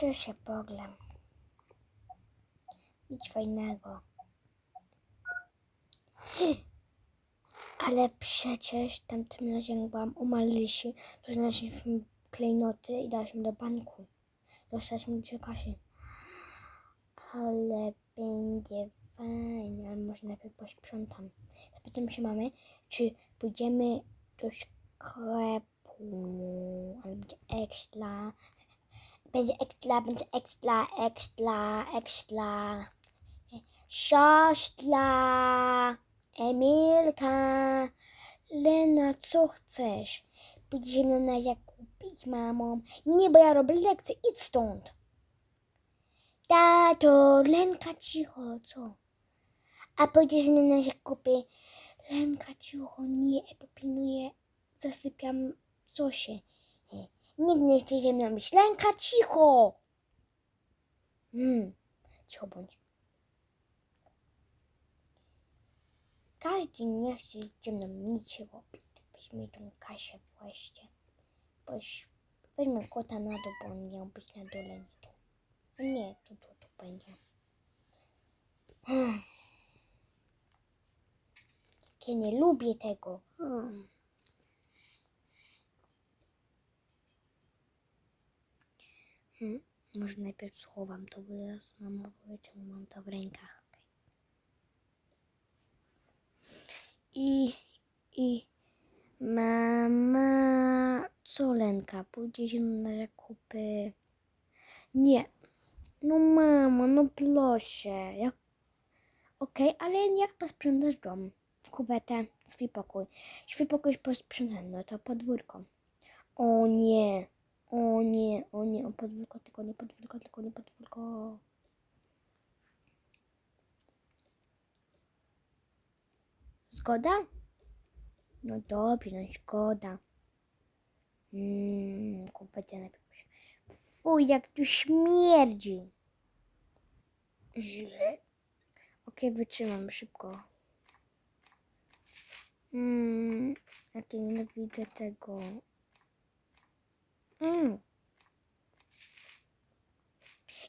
Chcę się poglem. Nic fajnego. Ale przecież tamtym razem byłam u Marysi, to znaleźliśmy klejnoty i daliśmy do banku. Dostaliśmy dużo kasy. Ale będzie fajnie, ale może najpierw posprzątam. Zapytam się mamy, czy pójdziemy do sklepu, będzie ekstra. Będzie ekstra, będzie ekstra, ekstra, ekstra. Siostra, Emilka, Lena, co chcesz? Pójdziemy na zakupy z mamą. Nie, bo ja robię lekcję, idź stąd. Tato, Lenka, cicho, co? A pójdziesz mną na zakupy. Lenka, cicho, nie, popilnuję, zasypiam Zosię. Nikt nie chce ze mną być. Lenka, cicho! Hmm, cicho bądź. Każdy nie chce ze mną nic robić. Weźmy tą Kasię właśnie. Boś, weźmy kota na dół, bo on miał być na dole, nie tu. Tu, tu, tu będzie. Hmm. Ja nie lubię tego. Hmm. Hmm. Może najpierw schowam to, bo teraz mama powie, czemu mam to w rękach. I, i mama, co Lenka, pójdziesz na zakupy? Nie. No mamo, no proszę. Jak... Okej, ale jak posprzątasz dom? Kuwetę, swój pokój. Swój pokój jest posprzątany, no to podwórko. O nie, o nie, o nie, o podwórko, tylko nie podwórko, tylko nie podwórko. Zgoda? No dobrze, no zgoda. Mmm, kuwetę najpierw. Fuj, jak tu śmierdzi. Okej, wytrzymam szybko. Mm, jak ja nienawidzę tego. Mm.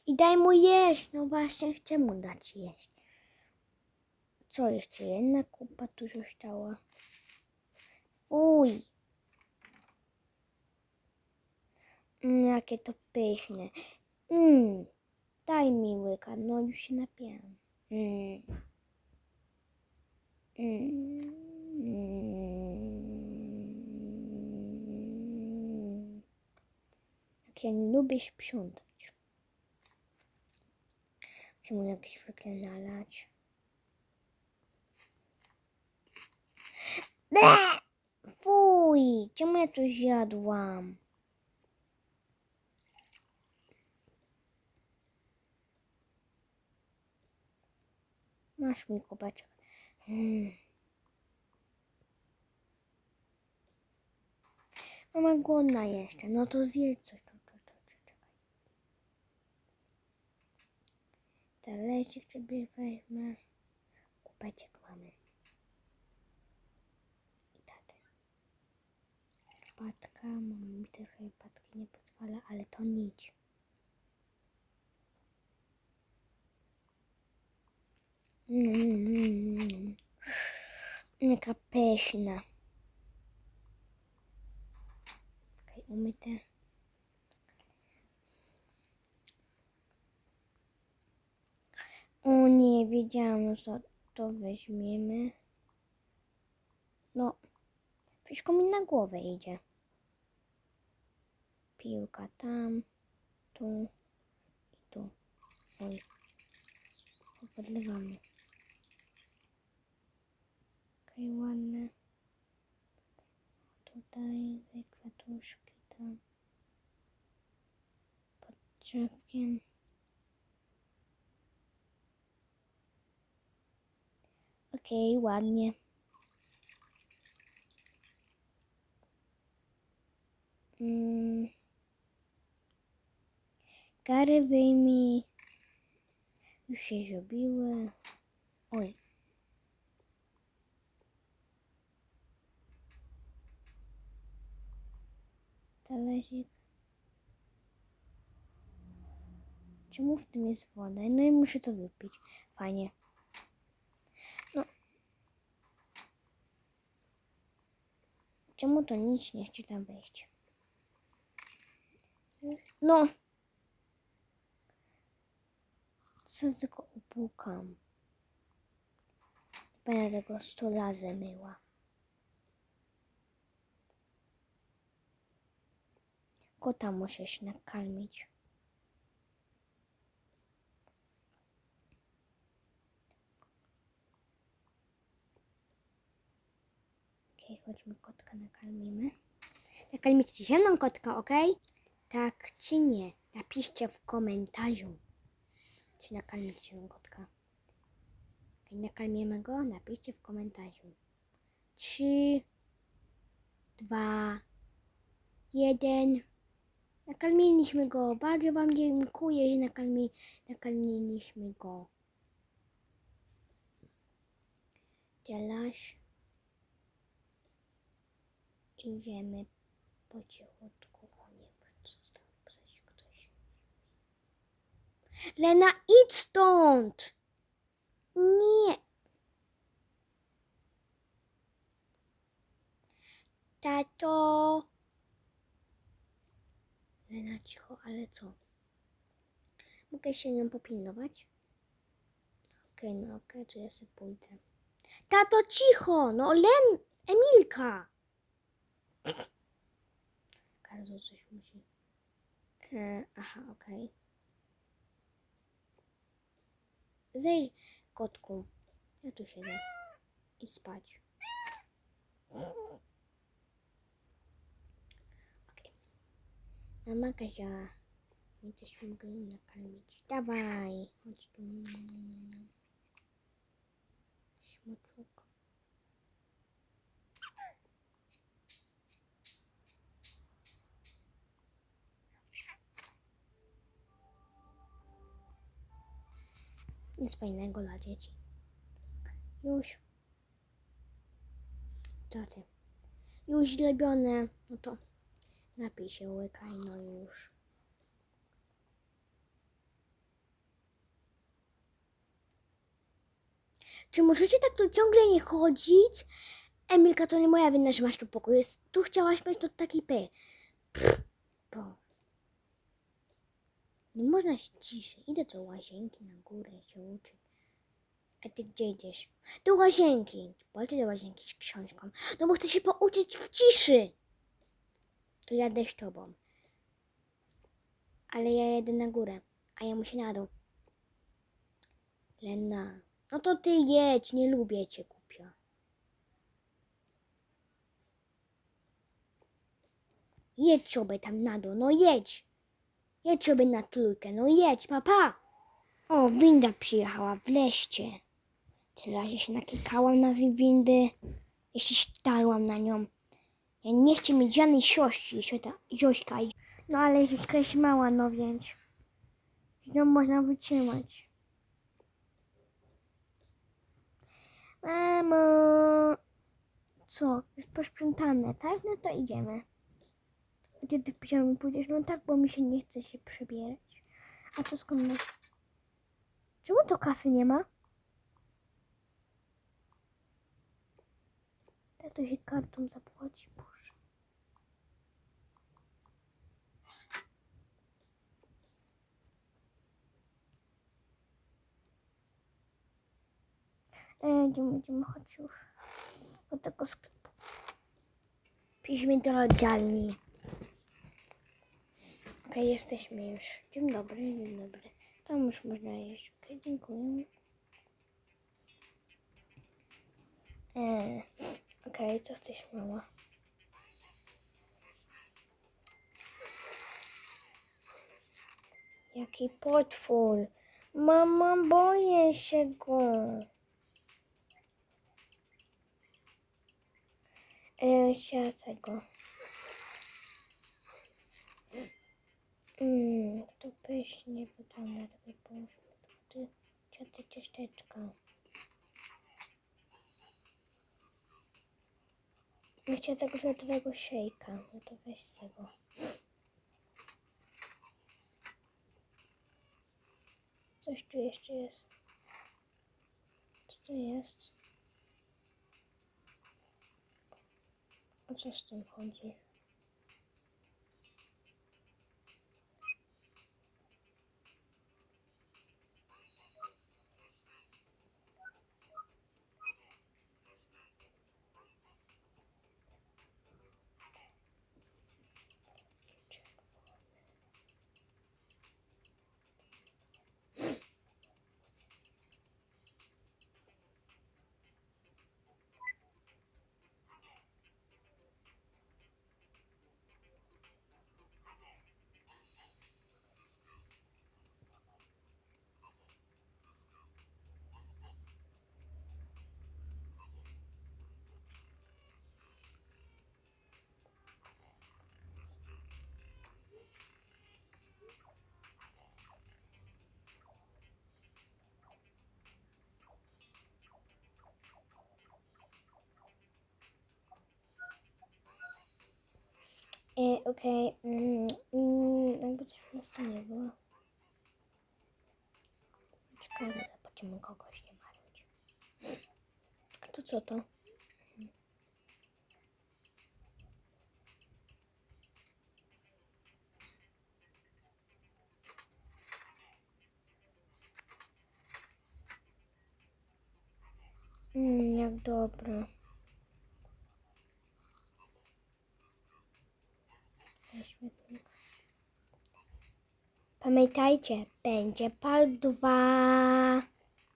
I daj mu jeść. No właśnie, chcę mu dać jeść. Co jeszcze? Jedna kupa tu została. Fuj. Mm, jakie to pyszne. Mm. Daj mi łyka, no już się napiłam. Mm. Mm. Ja nie lubię sprzątać. Musimy jak zwykle nalać. Ble! Fuj, czemu ja to zjadłam? Masz mój kubeczek. Mm. Mama głodna jeszcze. No to zjedz coś. Tu, tu, tu, tu, czekaj. Talerzyk sobie weźmę. Kubeczek mamy. I taty. Herbatka. Mama mi tej herbatki nie pozwala, ale to nic. Mm. Jaka pyszna. Okej, umyte. O nie, wiedziałam, że to weźmiemy. No, wszystko mi na głowę idzie. Piłka tam, tu i tu. Oj, podlewamy. Okej, ładne. Tutaj kwiatuszki tam. Pod drzewkiem. Okej, ładnie. Mm. Gary wyjmij. Już się zrobiły. Oj. Talerzyk. Czemu w tym jest woda? No i muszę to wypić. Fajnie. No. Czemu to nic nie chce tam wejść? No. Co tylko upłukam. Będę tego sto razy myła. Kota muszę się nakarmić. Okej, chodźmy kotka nakarmimy. Nakarmicie się mną kotka, ok? Tak czy nie? Napiszcie w komentarzu. Czy nakarmicie mną kotka? Nakarmimy go? Napiszcie w komentarzu. Trzy, dwa, jeden. Nakarmiliśmy go. Bardzo Wam dziękuję, że nakarmi, nakarmiliśmy go. Teraz idziemy po cichutku. O nie, został pisać ktoś. Lena, idź stąd! Nie. Tato. Lena, cicho, ale co? Mogę się nią popilnować? Okej, no okej, to ja sobie pójdę. Tato, cicho! No, Len, Emilka! Bardzo coś musi. E, aha, okej. Zejdź, kotku. Ja tu siedzę. Idź spać. Okej. Mama kazała mi też mogę nakarmić. Dawaj, chodź tu. Śmoczuk. Nic fajnego dla dzieci. Już. To ty. Już zrobione. No to napij się, łykaj, no już. Czy możecie tak tu ciągle nie chodzić? Emilka, to nie moja wina, że masz tu pokój. Jest, tu chciałaś mieć to taki py. Pff, Bo. Nie można się ciszej. Idę do łazienki na górę się uczyć. A ty gdzie idziesz? Do łazienki. Pójdę do łazienki z książką. No bo chcę się pouczyć w ciszy. To jadę z tobą. Ale ja jedę na górę, a ja muszę na dół. Lena. No to ty jedź, nie lubię cię, głupia. Jedź sobie tam na dół, no jedź. Jedź sobie na trójkę, no jedź, papa. O, winda przyjechała, wleźcie. Tyle razy się naklikałam na tej windy. Jeszcze starłam na nią. Ja nie chcę mieć żadnej siostry, siostra, Zośka. No ale Zośka jest mała, no więc z nią można wytrzymać. Mamo! Co? Jest posprzątane, tak? No to idziemy. Gdzie ty w piżamie pójdziesz? No tak, bo mi się nie chce się przebierać. A to skąd masz? Czemu to kasy nie ma? Tak to się kartą zapłaci, Boże. E, idziemy, idziemy, chodź już. Do tego sklepu. Piszmy do rozdzielni. Okej, jesteśmy już. Dzień dobry, dzień dobry. Tam już można jeść. Okej, dziękuję. E, Okej, co chcesz, mama? Jaki potwór? Mama, boję się go. E, chciała tego. Mm, to pysznie wygląda, takie połóżmy tu ciaty ciasteczka. Nie chciała tego fioletowego szejka, no to weź z tego. Coś tu jeszcze jest. Co to jest? O co z tym chodzi? E, Okej, mm, mm, jakby coś nas tu nie było. Czekajmy, zobaczymy kogoś nie. A to co to? Mm, jak dobre. Pamiętajcie, będzie part 2.